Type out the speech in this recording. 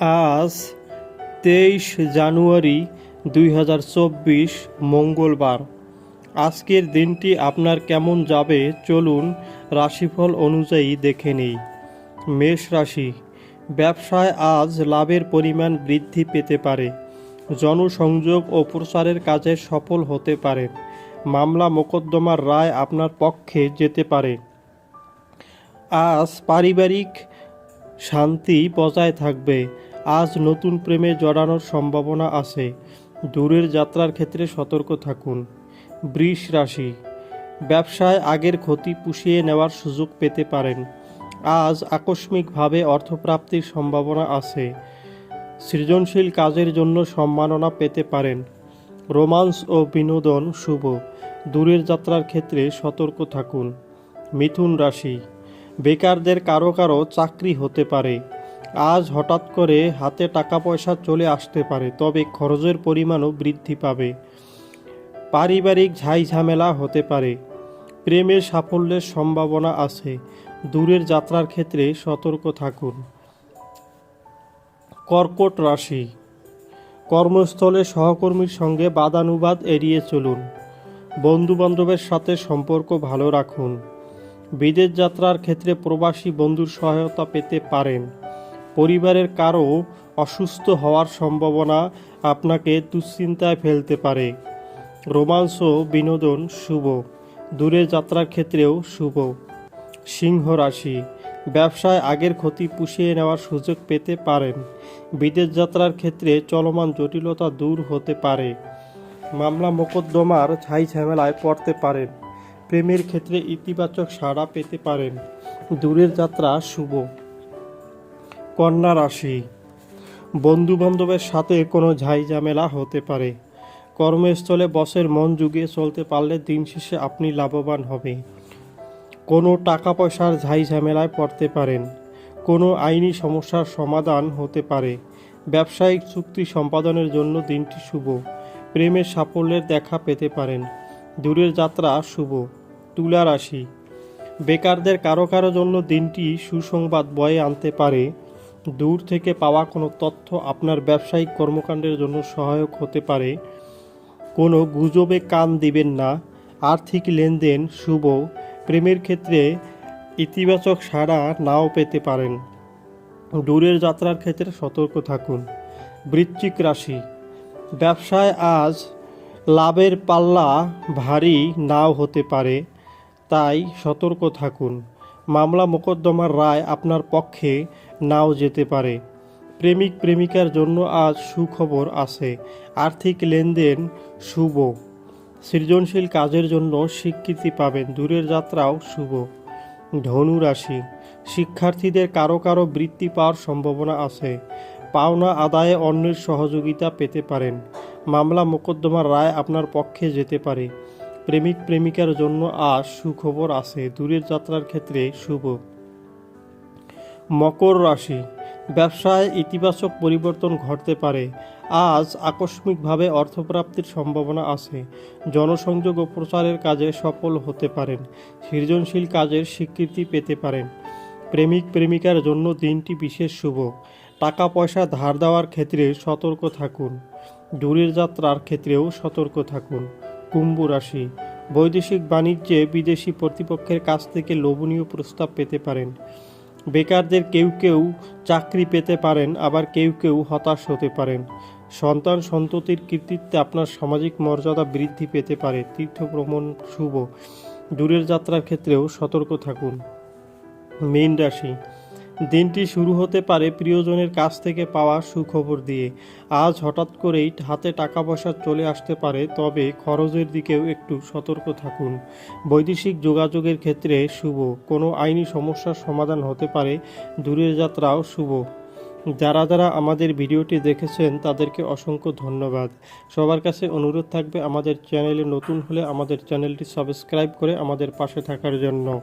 আজ তেইশ জানুয়ারি দুই হাজার চব্বিশ মঙ্গলবার। আজকের দিনটি আপনার কেমন যাবে চলুন রাশিফল অনুযায়ী দেখে নেই। মেষ রাশি, ব্যবসায় আজ লাভের পরিমাণ বৃদ্ধি পেতে পারে। জনসংযোগ ও প্রচারের কাজে সফল হতে পারেন মামলা মোকদ্দমার রায় আপনার পক্ষে যেতে পারে। আজ পারিবারিক শান্তি বজায় থাকবে। আজ নতুন প্রেমে জড়ানোর সম্ভাবনা আছে। দূরের যাত্রার ক্ষেত্রে সতর্ক থাকুন। বৃষ রাশি। ব্যবসায় আগের ক্ষতি পুষিয়ে নেওয়ার সুযোগ পেতে পারেন। আজ আকস্মিকভাবে অর্থপ্রাপ্তির সম্ভাবনা আছে। সৃজনশীল কাজের জন্য সম্মাননা পেতে পারেন। রোমান্স ও বিনোদন শুভ। দূরের যাত্রার ক্ষেত্রে সতর্ক থাকুন। মিথুন রাশি। বেকারদের কারও কারও চাকরি হতে পারে। আজ হঠাৎ করে হাতে টাকা পয়সা চলে আসতে পারে, তবে খরচের পরিমাণও বৃদ্ধি পাবে। পারিবারিক ঝাই ঝামেলা হতে পারে। প্রেমের সাফল্যের সম্ভাবনা আছে। দূরের যাত্রার ক্ষেত্রে সতর্ক থাকুন। কর্কট রাশি। কর্মস্থলে সহকর্মীর সঙ্গে বাদানুবাদ এড়িয়ে চলুন। বন্ধুবান্ধবের সাথে সম্পর্ক ভালো রাখুন। বিদেশ যাত্রার ক্ষেত্রে প্রবাসী বন্ধুর সহায়তা পেতে পারেন। পরিবারের কারও অসুস্থ হওয়ার সম্ভাবনা আপনাকে দুশ্চিন্তায় ফেলতে পারে। রোমাঞ্চ ও বিনোদন শুভ। দূরের যাত্রার ক্ষেত্রেও শুভ। সিংহ রাশি। ব্যবসায় আগের ক্ষতি পুষিয়ে নেওয়ার সুযোগ পেতে পারেন। বিদেশ যাত্রার ক্ষেত্রে চলমান জটিলতা দূর হতে পারে। মামলা মোকদ্দমার ছাই ঝামেলায় পড়তে পারেন। প্রেমের ক্ষেত্রে ইতিবাচক সাড়া পেতে পারেন। দূরের যাত্রা শুভ। কন্যা রাশি। বন্ধু বান্ধবের সাথে কোনো ঝাই ঝামেলা হতে পারে। কর্মস্থলে বসের মন জুগিয়ে চলতে পারলে দিন শেষে আপনি লাভবান হবে। কোনো টাকা পয়সার ঝাই ঝামেলায় পড়তে পারেন। কোনো আইনি সমস্যার সমাধান হতে পারে। ব্যবসায়িক চুক্তি সম্পাদনের জন্য দিনটি শুভ। প্রেমের সাফল্যের দেখা পেতে পারেন। দূরের যাত্রা শুভ। তুলা রাশি। বেকারদের কারও কারও জন্য দিনটি সুসংবাদ বয়ে আনতে পারে। দূর থেকে পাওয়া কোনো তথ্য আপনার ব্যবসায়িক কর্মকাণ্ডের জন্য সহায়ক হতে পারে। কোনো গুজবে কান দিবেন না। আর্থিক লেনদেন শুভ। প্রেমের ক্ষেত্রে ইতিবাচক সাড়া নাও পেতে পারেন। দূরের যাত্রার ক্ষেত্রে সতর্ক থাকুন। বৃশ্চিক রাশি। ব্যবসায় আজ লাভের পাল্লা ভারী নাও হতে পারে। তাই সতর্ক থাকুন। মামলা মোকদ্দমার রায় আপনার পক্ষে নাও যেতে পারে। প্রেমিক প্রেমিকার জন্য আজ সুখবর আছে। আর্থিক লেনদেন শুভ। সৃজনশীল কাজের জন্য স্বীকৃতি পাবেন। দূরের যাত্রাও শুভ। ধনু রাশি। শিক্ষার্থীদের কারও কারও বৃত্তি পাওয়ার সম্ভাবনা আছে। পাওনা আদায়ে অন্যের সহযোগিতা পেতে পারেন। মামলা মোকদ্দমার রায় আপনার পক্ষে যেতে পারে। প্রেমিক প্রেমিকার জন্য আজ সুখবর আছে। দূরের যাত্রার ক্ষেত্রে শুভ। মকর রাশি। ব্যবসায় ইতিবাচক পরিবর্তন ঘটতে পারে। আজ আকস্মিকভাবে অর্থপ্রাপ্তির সম্ভাবনা আছে। জনসংযোগ ও প্রচারের কাজে সফল হতে পারেন। সৃজনশীল কাজের স্বীকৃতি পেতে পারেন। প্রেমিক প্রেমিকার জন্য দিনটি বিশেষ শুভ। টাকা পয়সা ধার দেওয়ার ক্ষেত্রে সতর্ক থাকুন। দূরের যাত্রার ক্ষেত্রেও সতর্ক থাকুন। কুম্ভ রাশি। বৈদেশিক বাণিজ্যে বিদেশি কর্তৃপক্ষের কাছ থেকে লোভনীয় প্রস্তাব পেতে পারেন। বেকারদের কেউ কেউ চাকরি পেতে পারেন, আবার কেউ কেউ হতাশ হতে পারেন। সন্তান সন্ততির কৃতিত্বে আপনার সামাজিক মর্যাদা বৃদ্ধি পেতে পারে। তীর্থ ভ্রমণ শুভ। দূরের যাত্রার ক্ষেত্রেও সতর্ক থাকুন। মীন রাশি। দিনটি শুরু হতে পারে প্রিয়জনের কাছ থেকে পাওয়া সুখবর দিয়ে। আজ হঠাৎ করেই হাতে টাকা পয়সা চলে আসতে পারে, তবে খরচের দিকেও একটু সতর্ক থাকুন। বৈদেশিক যোগাযোগের ক্ষেত্রে শুভ। কোনো আইনি সমস্যার সমাধান হতে পারে, দূরের যাত্রাও শুভ। যারা যারা আমাদের ভিডিওটি দেখেছেন, তাদেরকে অসংখ্য ধন্যবাদ। সবার কাছে অনুরোধ থাকবে আমাদের চ্যানেলে নতুন হলে আমাদের চ্যানেলটি সাবস্ক্রাইব করে আমাদের পাশে থাকার জন্য।